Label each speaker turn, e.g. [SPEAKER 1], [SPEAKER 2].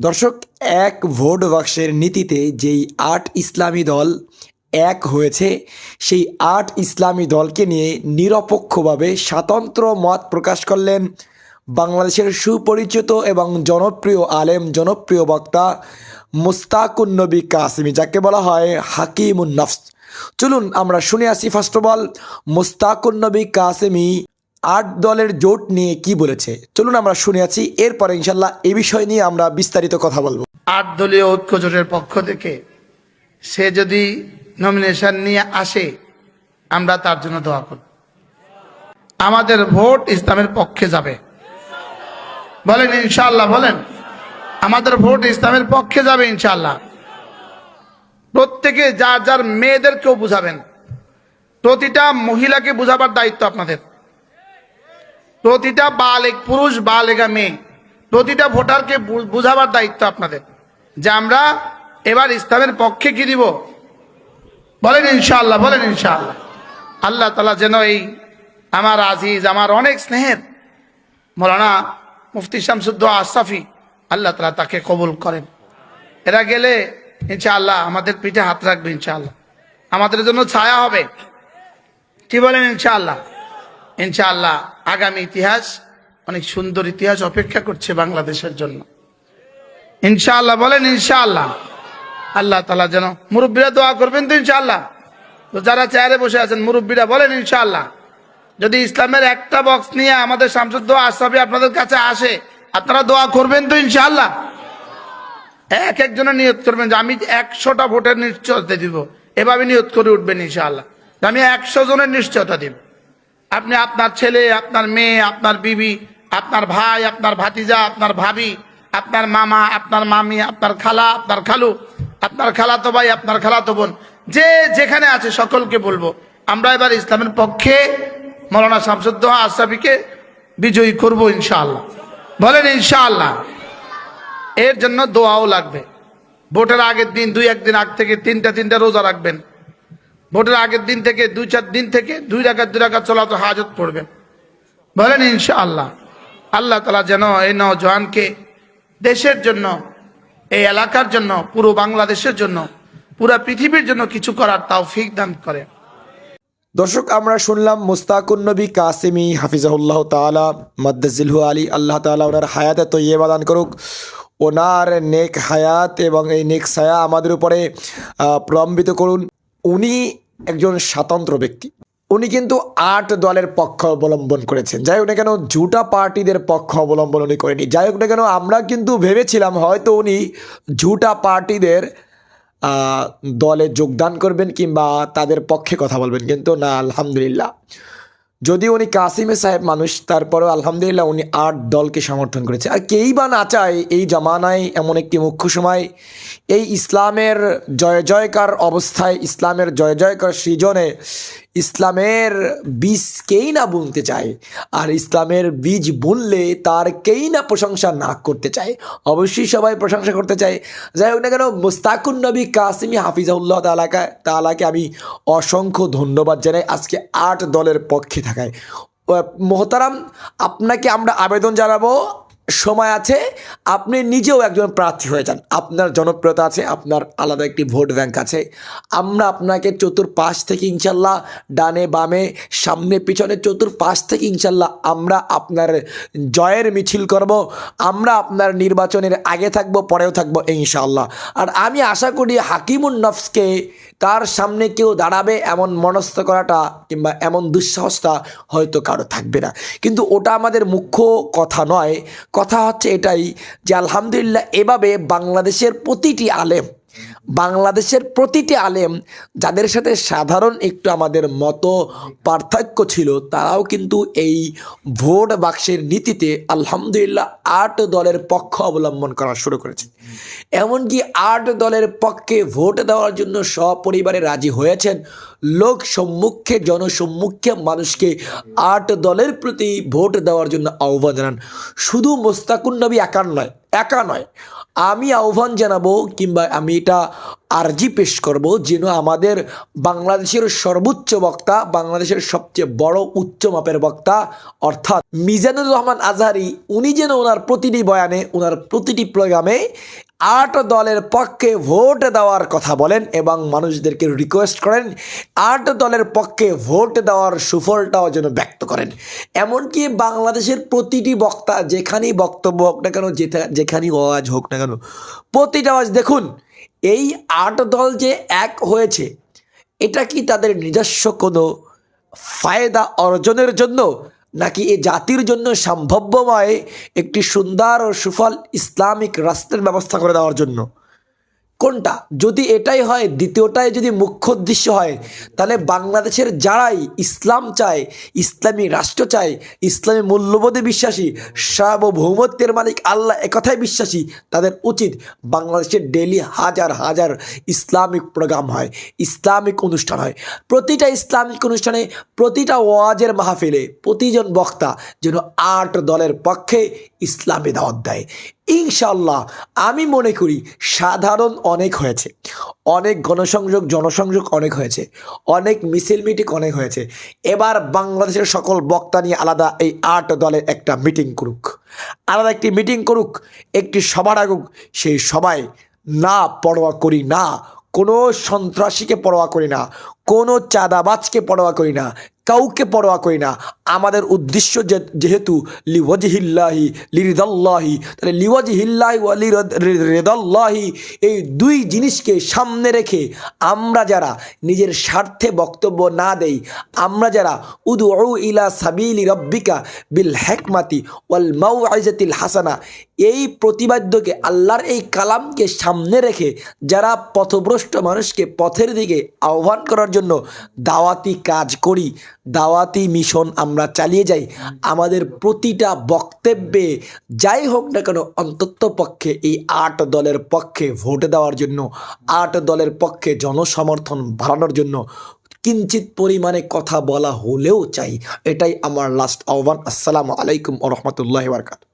[SPEAKER 1] দর্শক, এক ভোট বাক্সের নীতিতে যেই আট ইসলামী দল এক হয়েছে, সেই আট ইসলামী দলকে নিয়ে নিরপেক্ষভাবে স্বাতন্ত্র মত প্রকাশ করলেন বাংলাদেশের সুপরিচিত এবং জনপ্রিয় আলেম, জনপ্রিয় বক্তা মুস্তাকুন নবী কাসিমি, যাকে বলা হয় হাকিমুন নফস। চলুন আমরা শুনে আসি ফার্স্ট অফ অল মুস্তাকুন নবী কাসেমি আট দলের জোট নিয়ে কি বলেছে? চলুন আমরা শুনে আছি এরপরে ইনশাল্লাহ এ বিষয় নিয়ে আমরা বিস্তারিত কথা বলব।
[SPEAKER 2] আট দলীয় ঐক্য জোটের পক্ষ থেকে সে যদি নমিনেশন নিয়ে আসে, আমরা তার জন্য দোয়া করব। আমাদের ভোট ইসলামের পক্ষে যাবে। বলেন ইনশাল্লাহ বলেন। আমাদের ভোট ইসলামের পক্ষে যাবে ইনশাল্লাহ প্রত্যেকে যার যার মেয়েদেরকেও বুঝাবেন। প্রতিটা মহিলাকে বুঝাবার দায়িত্ব আপনাদের। প্রতিটা বালেক, পুরুষ বালেগা মেয়ে প্রতিটা ভোটারকে বুঝাবার দায়িত্ব আপনাদের। যে আমরা এবার ইসলামের পক্ষে কি দিব? বলেন ইনশাআল্লাহ বলেন ইনশাআল্লাহ। আল্লাহ তালা যেন এই আমার আজিজ, আমার অনেক স্নেহের মৌলানা মুফতি শামসুদ্দ আশরাফি আল্লাহ তালা তাকে কবুল করেন। এরা গেলে ইনশাআল্লাহ আমাদের পিঠে হাত রাখবে ইনশাআল্লাহ। আমাদের জন্য ছায়া হবে। কি বলেন ইনশাআল্লাহ? ইনশাআল্লাহ আগামী ইতিহাস অনেক সুন্দর ইতিহাস অপেক্ষা করছে বাংলাদেশের জন্য। ইনশাআল্লাহ বলেন ইনশাআল্লাহ। আল্লাহ তালা যেন মুরব্বীরা দোয়া করবেন তো ইনশাআল্লাহ। তো যারা চেয়ারে বসে আছেন, মুরব্বীরা বলেন ইনশাআল্লাহ। যদি ইসলামের একটা বক্স নিয়ে আমাদের শামসুদ্দ আশরাফি আপনাদের কাছে আসে, আপনারা দোয়া করবেন তো ইনশাআল্লাহ। এক একজনের নিয়ত করবেন যে আমি একশোটা ভোটের নিশ্চয়তা দিব। এভাবে নিয়ত করে উঠবেন ইনশাআল্লাহ। আমি একশো জনের নিশ্চয়তা দিব। আপনি আপনার ছেলে, আপনার মেয়ে, আপনার বিবি, আপনার ভাই, আপনার ভাতিজা, আপনার ভাবি, আপনার মামা, আপনার মামি, আপনার খালা, আপনার খালু, আপনার খালাতো ভাই, আপনার খালাতো বোন, যে যেখানে আছে সকলকে বলব, আমরা এবার ইসলামের পক্ষে মৌলানা শামসুদ্দ আশরাফিকে বিজয়ী করব ইনশাআল্লাহ। বলেন ইনশাআল্লাহ। এর জন্য দোয়াও লাগবে। ভোটের আগের দিন দুই একদিন আগ থেকে তিনটা তিনটা রোজা রাখবেন। ভোটের আগের দিন থেকে, দুই চার দিন থেকে, দুই রাখাত দুই রাখাত চলা তো হাজত পড়বেন বলেন ইনশা আল্লাহ আল্লাহ তালা যেন এই নজওয়ানকে দেশের জন্য, এই এলাকার জন্য, পুরো বাংলাদেশের জন্য, পুরো পৃথিবীর জন্য কিছু করার তাও ফিক দান করে।
[SPEAKER 1] দর্শক, আমরা শুনলাম মুস্তাকুন নবী কাসিমি হাফিজাহুল্লাহ তালা মদ্দাজিলহু আলী, আল্লাহ তালা ওনার হায়াতে তো ইয়ে বাদান করুক। ওনার নেক হায়াত এবং এই নেক ছায়া আমাদের উপরে প্রলম্বিত করুন। উনি একজন স্বাতন্ত্র ব্যক্তি। উনি কিন্তু আট দলের পক্ষ অবলম্বন করেছেন। যাই হোক না কেন, জুটা পার্টিদের পক্ষ অবলম্বন উনি করেনি যাই হোক না কেন, আমরা কিন্তু ভেবেছিলাম হয়তো উনি জুটা পার্টিদের দলে যোগদান করবেন কিংবা তাদের পক্ষে কথা বলবেন। কিন্তু না, আলহামদুলিল্লাহ। যদি উনি কাসিমে সাহেব মানুষ, তারপরেও আলহামদুলিল্লাহ উনি আট দলকে সমর্থন করেছে। আর কেই বা না চায়, এই জামানায় এমন একটি মুখ্য সময়, এই ইসলামের জয় জয়কার অবস্থায়, ইসলামের জয় জয়কার সৃজনে ইসলামের বীজ কেই না বুনতে চায়? আর ইসলামের বীজ বুনলে তার কেই না প্রশংসা না করতে চায়? অবশ্যই সবাই প্রশংসা করতে চায়। যাই হোক না কেন, মুস্তাকুন নবী কাসিমি হাফিজাউল্লাহ তালাকা তালাকে আমি অসংখ্য ধন্যবাদ জানাই আজকে আট দলের পক্ষে থাকায়। মোহতারাম, আপনাকে আমরা আবেদন জানাব সময় আছে, আপনি নিজেও একজন প্রার্থী হয়ে যান। আপনার জনপ্রিয়তা আছে, আপনার আলাদা একটি ভোট ব্যাংক আছে। আমরা আপনাকে চতুর্পাশ থেকে ইনশাল্লাহ ডানে বামে, সামনে পিছনে চতুর্পাশ থেকে ইনশাল্লাহ আমরা আপনার জয়ের মিছিল করব। আমরা আপনার নির্বাচনের আগে থাকব, পরেও থাকব ইনশাল্লাহ। আর আমি আশা করি হাকিমুন নফসকে তার সামনে কেউ দাঁড়াবে এমন মনস্থ করাটা কিংবা এমন দুঃসাহসটা হয়তো কারও থাকবে না। কিন্তু ওটা আমাদের মুখ্য কথা নয়। কথা হচ্ছে এটাই যে আলহামদুলিল্লাহ এভাবে বাংলাদেশের প্রতিটি আলেম বাংলাদেশের প্রতিটি আলেম যাদের সাথে সাধারণ একটু আমাদের মতো পার্থক্য ছিল, তারাও কিন্তু এই ভোট বাক্সের নীতিতে আলহামদুলিল্লাহ আট দলের পক্ষ অবলম্বন করা শুরু করেছে। এমনকি আট দলের পক্ষে ভোট দেওয়ার জন্য সপরিবারে রাজি হয়েছেন লোক সম্মুখে, জনসম্মুখে মানুষকে আট দলের প্রতি ভোট দেওয়ার জন্য আহ্বান জানান। শুধু মোস্তাকুন নবী একার নয় একা নয়। আমি আহ্বান জানাব কিংবা আমি এটা আর্জি পেশ করব যেন আমাদের বাংলাদেশের সর্বোচ্চ বক্তা, বাংলাদেশের সবচেয়ে বড় উচ্চ মাপের বক্তা, অর্থাৎ মিজানুর রহমান আজহারি, উনি যেন ওনার প্রতিটি বয়ানে, ওনার প্রতিটি প্রোগ্রামে আট দলের পক্ষে ভোট দেওয়ার কথা বলেন এবং মানুষদেরকে রিকোয়েস্ট করেন, আট দলের পক্ষে ভোট দেওয়ার সুফলটাও যেন ব্যক্ত করেন। এমনকি বাংলাদেশের প্রতিটি বক্তা, যেখানেই বক্তব্য হোক না কেন যেখানেই আওয়াজ হোক না কেন, প্রতিটা আওয়াজ দেখুন এই আট দল যে এক হয়েছে, এটা কি তাদের নিজস্ব কোনো ফায়দা অর্জনের জন্য, নাকি এ জাতির জন্য সম্ভাব্যময় একটি সুন্দর ও সুফল ইসলামিক রাষ্ট্রের ব্যবস্থা করে দেওয়ার জন্য? কোনটা? যদি এটাই হয়, দ্বিতীয়টাই যদি মুখ্য উদ্দেশ্য হয়, তাহলে বাংলাদেশের যারাই ইসলাম চায়, ইসলামী রাষ্ট্র চায়, ইসলামী মূল্যবোধে বিশ্বাসী, সার্বভৌমত্বের মালিক, আল্লাহ একথায় বিশ্বাসী, তাদের উচিত বাংলাদেশের ডেলি হাজার হাজার ইসলামিক প্রোগ্রাম হয়, ইসলামিক অনুষ্ঠান হয়। প্রতিটা ইসলামিক অনুষ্ঠানে, প্রতিটা ওয়াজের মাহফিলে প্রতিজন বক্তা যেন আট দলের পক্ষে ইসলামী দাওয়াত দেয়। ইনশাল্লাহ আমি মনে করি সাধারণ অনেক হয়েছে। অনেক গণসংযোগ, জনসংযোগ অনেক হয়েছে। অনেক মিছিল মিটিং অনেক হয়েছে। এবার বাংলাদেশের সকল বক্তা নিয়ে আলাদা এই আট দলের একটা মিটিং করুক। আলাদা একটি মিটিং করুক, একটি সভা ডাকুক, সেই সবাই না পরোয়া করি না, কোনো সন্ত্রাসীকে পরোয়া করি না, কোনো চাঁদাবাজকে পরোয়া করি না, কাউকে পরোয়া করি না। আমাদের উদ্দেশ্য যেহেতু লিওয়াজহিল্লাহি, লিরিদাল্লাহি, তাহলে লিওয়াজহিল্লাহি ওয়া লিরিদাল্লাহি এই দুই জিনিসকে সামনে রেখে আমরা যারা নিজের স্বার্থে বক্তব্য না দেই, আমরা যারা উদু ইলা সাবিলি রব্বিকা বিল হেকমাতি ওয়াল মাউআইজাতিল হাসানা, এই প্রতিবাদ্যকে, আল্লাহর এই কালামকে সামনে রেখে যারা পথভ্রষ্ট মানুষকে পথের দিকে আহ্বান করার জন্য দাওয়াতি কাজ করি, দাওয়াতি মিশন আমরা চালিয়ে যাই, আমাদের প্রতিটা বক্তব্যে যাই হোক না কেন অন্তত পক্ষে এই আট দলের পক্ষে ভোট দেওয়ার জন্য, আট দলের পক্ষে জনসমর্থন বাড়ানোর জন্য কিঞ্চিত পরিমাণে কথা বলা হলেও চাই। এটাই আমার লাস্ট আহ্বান। আসসালামু আলাইকুম রহমতুল্লাহ বারকাত